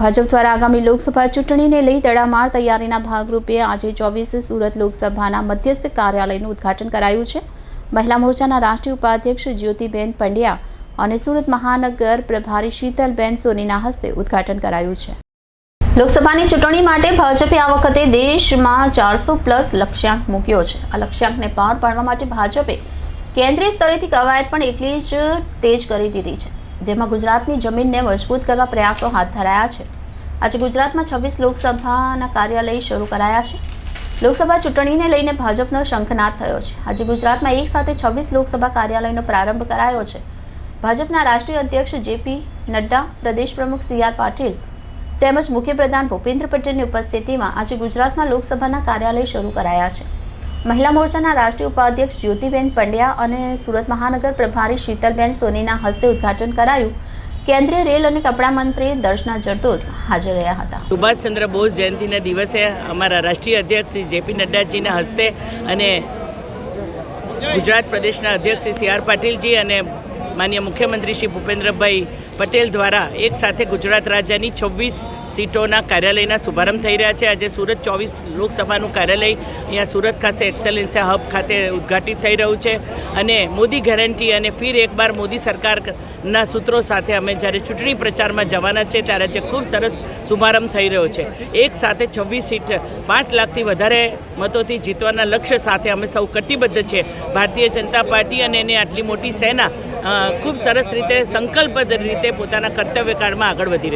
ભાજપ દ્વારા આગામી લોકસભા ચૂંટણીને લઈ તડામાર તૈયારીના ભાગરૂપે આજે ચોવીસે સુરત લોકસભાના મધ્યસ્થ કાર્યાલયનું ઉદ્ઘાટન કરાયું છે. મહિલા મોરચાના રાષ્ટ્રીય ઉપાધ્યક્ષ જ્યોતિબેન પંડ્યા અને સુરત મહાનગર પ્રભારી શીતલબેન સોનીના હસ્તે ઉદ્ઘાટન કરાયું છે. લોકસભાની ચૂંટણી માટે ભાજપે આ વખતે દેશમાં ચારસો પ્લસ લક્ષ્યાંક મૂક્યો છે. આ લક્ષ્યાંકને પાર પાડવા માટે ભાજપે કેન્દ્રીય સ્તરેથી કવાયત પણ એટલી જ તેજ કરી દીધી છે. જેમાં ગુજરાતની જમીનને મજબૂત કરવા પ્રયાસો હાથ ધરાયા છે. આજે ગુજરાતમાં છવ્વીસ લોકસભાના કાર્યાલય શરૂ કરાયા છે. લોકસભા ચૂંટણીને લઈને ભાજપનો શંખનાદ થયો છે. આજે ગુજરાતમાં એક સાથે છવ્વીસ લોકસભા કાર્યાલયનો પ્રારંભ કરાયો છે. ભાજપના રાષ્ટ્રીય અધ્યક્ષ જેપી નડ્ડા, પ્રદેશ પ્રમુખ સી આર પાટીલ તેમજ મુખ્યપ્રધાન ભૂપેન્દ્ર પટેલની ઉપસ્થિતિમાં આજે ગુજરાતમાં લોકસભાના કાર્યાલય શરૂ કરાયા છે. મહિલા મોરચાના રાષ્ટ્રીય ઉપાધ્યક્ષ જ્યોતિબેન પંડ્યા અને સુરત મહાનગર પ્રભારી શીતલબેન સોનીના હસ્તે ઉદ્ઘાટન કરાયું. કેન્દ્રીય રેલ અને કપડા મંત્રી દર્શના જરદોસ હાજર રહ્યા હતા. સુભાષચંદ્ર બોઝ જયંતિના દિવસે અમારા રાષ્ટ્રીય અધ્યક્ષ શ્રી જેપી નડ્ડાજીના હસ્તે અને ગુજરાત પ્રદેશના અધ્યક્ષ શ્રી સી આર પાટીલજી અને માન્ય મુખ્યમંત્રી શ્રી ભૂપેન્દ્રભાઈ પટેલ દ્વારા એક સાથે ગુજરાત રાજ્યની છવ્વીસ સીટોના કાર્યાલયના શુભારંભ થઈ રહ્યા છે. આજે સુરત ચોવીસ લોકસભાનું કાર્યાલય અહીંયા સુરત ખાતે એક્સેલન્સી હબ ખાતે ઉદ્ઘાટિત થઈ રહ્યું છે અને મોદી ગેરંટી અને ફિર એક બાર મોદી સરકારના સૂત્રો સાથે અમે જ્યારે ચૂંટણી પ્રચારમાં જવાના છે ત્યારે આજે ખૂબ સરસ શુભારંભ થઈ રહ્યો છે. એક સાથે છવ્વીસ સીટ પાંચ લાખથી વધારે મતોથી જીતવાના લક્ષ્ય સાથે અમે સૌ કટિબદ્ધ છે. ભારતીય જનતા પાર્ટી અને એની આટલી મોટી સેના ખૂબ સરસ રીતે સંકલ્પ રીતે પોતાના કર્તવ્ય કાળમાં આગળ વધી રહી